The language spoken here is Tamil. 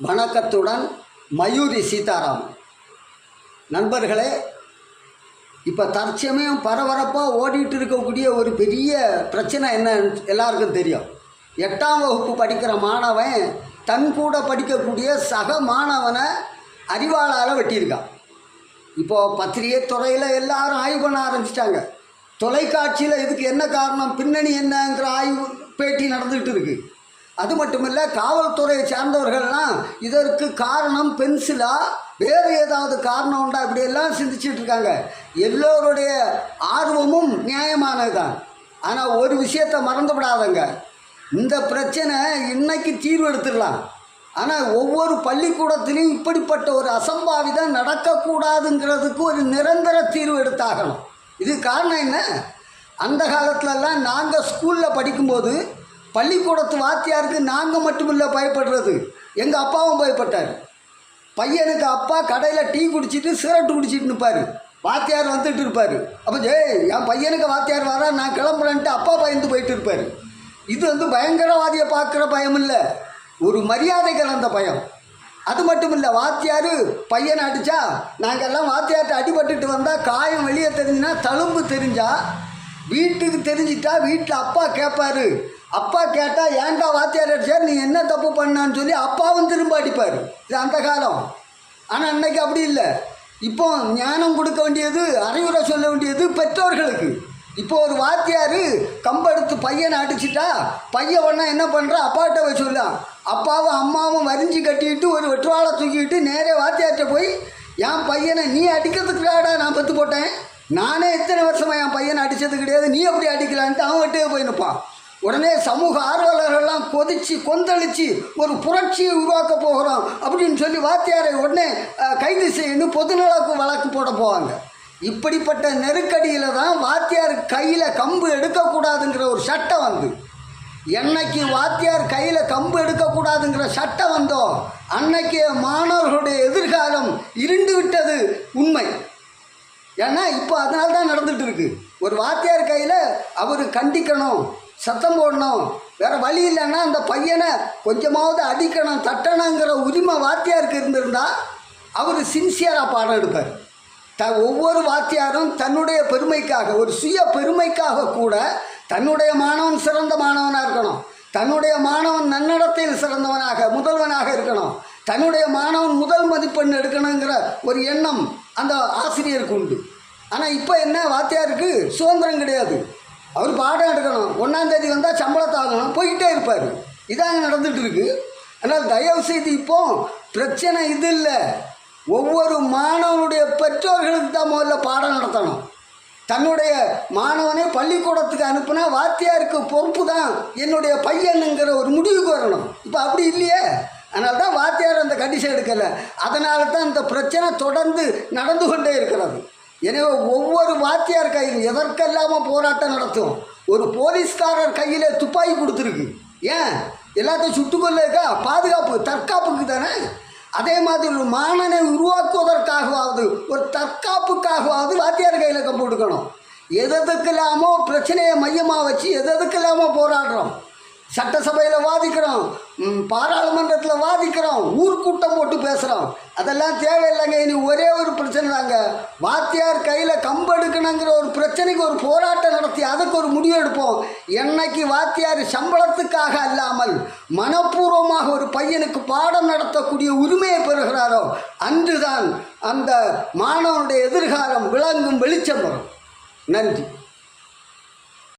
வணக்கத்துடன் மயூரி சீதாராம். நண்பர்களே இப்போ தற்சமயம் பரபரப்பாக ஓடிட்டு இருக்கக்கூடிய ஒரு பெரிய பிரச்சனை என்னன்னு எல்லாருக்கும் தெரியும். எட்டாம் வகுப்பு படிக்கிற மாணவன் தன் கூட படிக்கக்கூடிய சக மாணவனை அறிவாளால் வெட்டியிருக்கான். இப்போது பத்திரிகை துறையில் எல்லாரும் ஆய்வு பண்ண ஆரம்பிச்சிட்டாங்க. தொலைக்காட்சியில் இதுக்கு என்ன காரணம் பின்னணி என்னங்கிற ஆய்வு பேட்டி நடந்துகிட்டு இருக்குது அது மட்டும் இல்லை காவல்துறையை சார்ந்தவர்கள்லாம் இதற்கு காரணம் பென்சிலா? வேறு ஏதாவது காரணம் உண்டா? இப்படியெல்லாம் சிந்திச்சுட்டு இருக்காங்க. எல்லோருடைய ஆர்வமும் நியாயமானது தான் ஆனால் ஒரு விஷயத்தை மறந்துவிடாதங்க. இந்த பிரச்சனை இன்னைக்கு தீர்வு எடுத்துடலாம். ஆனால் ஒவ்வொரு பள்ளிக்கூடத்திலையும் இப்படிப்பட்ட ஒரு அசம்பாவிதம் நடக்கக்கூடாதுங்கிறதுக்கு ஒரு நிரந்தர தீர்வு எடுத்தாகணும். இது காரணம் என்ன? அந்த காலத்துலலாம் நாங்கள் ஸ்கூலில் படிக்கும்போது பள்ளிக்கூடத்து வாத்தியாருக்கு நாங்கள் மட்டுமில்லை பயப்படுறது. எங்கள் அப்பாவும் பயப்பட்டார். பையனுக்கு அப்பா கடையில் டீ குடிச்சிட்டு சிகரெட்டு குடிச்சிட்டு நிற்பார் வாத்தியார் வந்துட்டு இருப்பார். அப்போ ஜெய் என் பையனுக்கு வாத்தியார் வரா நான் கிளம்புறேன்ட்டு அப்பா பயந்து போயிட்டு இருப்பார். இது வந்து பயங்கரவாதியை பார்க்குற பயம் இல்லை. ஒரு மரியாதை கலந்த பயம். அது மட்டும் இல்லை வாத்தியார் பையனை அடித்தா நாங்கள்லாம் வாத்தியார்கிட்ட அடிபட்டுட்டு வந்தால் காயம் வெளியே தெரிஞ்சுன்னா தழும்பு தெரிஞ்சால் வீட்டுக்கு தெரிஞ்சிட்டா வீட்டில் அப்பா கேட்பாரு அப்பா கேட்டால் ஏன்டா வாத்தியார் அடிச்சா நீ என்ன தப்பு பண்ணான்னு சொல்லி அப்பாவும் திரும்ப அடிப்பார். இது அந்த காலம். ஆனால் அன்னைக்கு அப்படி இல்லை. இப்போ ஞானம் கொடுக்க வேண்டியது அறிவுரை சொல்ல வேண்டியது பெற்றோர்களுக்கு. இப்போ ஒரு வாத்தியார் கம்பெடுத்து பையனை அடிச்சிட்டா பையன் ஒன்றா என்ன பண்ணுறா அப்பாட்ட போய் சொல்லலாம் அப்பாவும் அம்மாவும் வரிஞ்சு கட்டிக்கிட்டு ஒரு வெற்றுவாளை தூக்கிட்டு நேரே வாத்தியார்கிட்ட போய் என் பையனை நீ அடிக்கிறதுக்காடா நான் பத்து போட்டேன்? நானே எத்தனை வருஷமாக என் பையனை அடித்தது கிடையாது. நீ எப்படி அடிக்கலான்ட்டு அவன் வெட்டே போய் நிற்பான். உடனே சமூக ஆர்வலர்கள்லாம் கொதிச்சு கொந்தளிச்சு ஒரு புரட்சியை உருவாக்க போகிறோம் அப்படின்னு சொல்லி வாத்தியாரை உடனே கைது செய்யணும் பொதுநலக்கு வழக்கு போட போவாங்க. இப்படிப்பட்ட நெருக்கடியில் தான் வாத்தியார் கையில் கம்பு எடுக்கக்கூடாதுங்கிற ஒரு சட்டம் வந்து. என்னைக்கு வாத்தியார் கையில் கம்பு எடுக்கக்கூடாதுங்கிற சட்டம் வந்தோ அன்னைக்கு மாணவர்களுடைய எதிர்காலம் இருண்டு விட்டது உண்மை. ஏன்னா இப்போ அதனால தான் நடந்துட்டு இருக்கு ஒரு வாத்தியார் கையில் அவர் கண்டிக்கணும் சத்தம் போடணும். வேற வழி இல்லைன்னா அந்த பையனை கொஞ்சமாவது அடிக்கணும் தட்டணுங்கிற உரிமை வாத்தியாருக்கு இருந்திருந்தா அவர் சின்சியராக பாடம் எடுப்பார். த ஒவ்வொரு வாத்தியாரும் தன்னுடைய பெருமைக்காக ஒரு சுய பெருமைக்காக கூட தன்னுடைய மாணவன் சிறந்த மாணவனாக இருக்கணும். தன்னுடைய மாணவன் நன்னடத்தில் சிறந்தவனாக முதல்வனாக இருக்கணும். தன்னுடைய மாணவன் முதல் மதிப்பெண் எடுக்கணுங்கிற ஒரு எண்ணம் அந்த ஆசிரியருக்கு உண்டு. ஆனால் இப்போ என்ன வாத்தியாருக்கு சுதந்திரம் கிடையாது. அவர் பாடம் எடுக்கணும். ஒன்றாந்தேதி வந்தால் சம்பளத்தை ஆகணும். போய்கிட்டே இருப்பார். இதாங்க நடந்துட்டு இருக்கு ஆனால் தயவு செய்து இப்போ பிரச்சனை இது இல்லை. ஒவ்வொரு மாணவனுடைய பெற்றோர்களுக்கு தான் முதல்ல பாடம் நடத்தணும். தன்னுடைய மாணவனை பள்ளிக்கூடத்துக்கு அனுப்புனா வாத்தியாருக்கு பொறுப்பு தான். என்னுடைய பையனுங்கிற ஒரு முடிவுக்கு வரணும். இப்போ அப்படி இல்லையே. அதனால தான் வாத்தியார் அந்த கண்டிஷன் எடுக்கலை. அதனால தான் இந்த பிரச்சனை தொடர்ந்து நடந்து கொண்டே இருக்கிறது. எனவே ஒவ்வொரு வாத்தியார் கையிலும் எதற்கெல்லாமல் போராட்டம் நடத்தும். ஒரு போலீஸ்காரர் கையில் துப்பாக்கி கொடுத்துருக்கு. ஏன்? எல்லாத்தையும் சுட்டுக்கொள்ளக்கா பாதுகாப்பு தற்காப்புக்கு தானே? அதே மாதிரி ஒரு மாணனை உருவாக்குவதற்காகவாவது ஒரு தற்காப்புக்காகவாவது வாத்தியார் கையில் கம்பு கொடுக்கணும். எதற்கெல்லாமோ பிரச்சனையை மையமாக வச்சு எதற்கெல்லாமோ போராடுறோம். சட்டசபையில் வாதிக்கிறோம். பாராளுமன்றத்தில் வாதிக்கிறோம். ஊர்க்கூட்டம் போட்டு பேசுகிறோம் அதெல்லாம் தேவையில்லைங்க. இனி ஒரே ஒரு பிரச்சனை தாங்க வாத்தியார் கையில் கம்பெடுக்கணுங்கிற ஒரு பிரச்சனைக்கு ஒரு போராட்டம் நடத்தி அதுக்கு ஒரு முடிவு எடுப்போம். என்னைக்கு வாத்தியார் சம்பளத்துக்காக அல்லாமல் மனப்பூர்வமாக ஒரு பையனுக்கு பாடம் நடத்தக்கூடிய உரிமையை பெறுகிறாரோ அன்றுதான் அந்த மாணவனுடைய எதிர்காலம் விளங்கும் வெளிச்சம் வரும். நன்றி.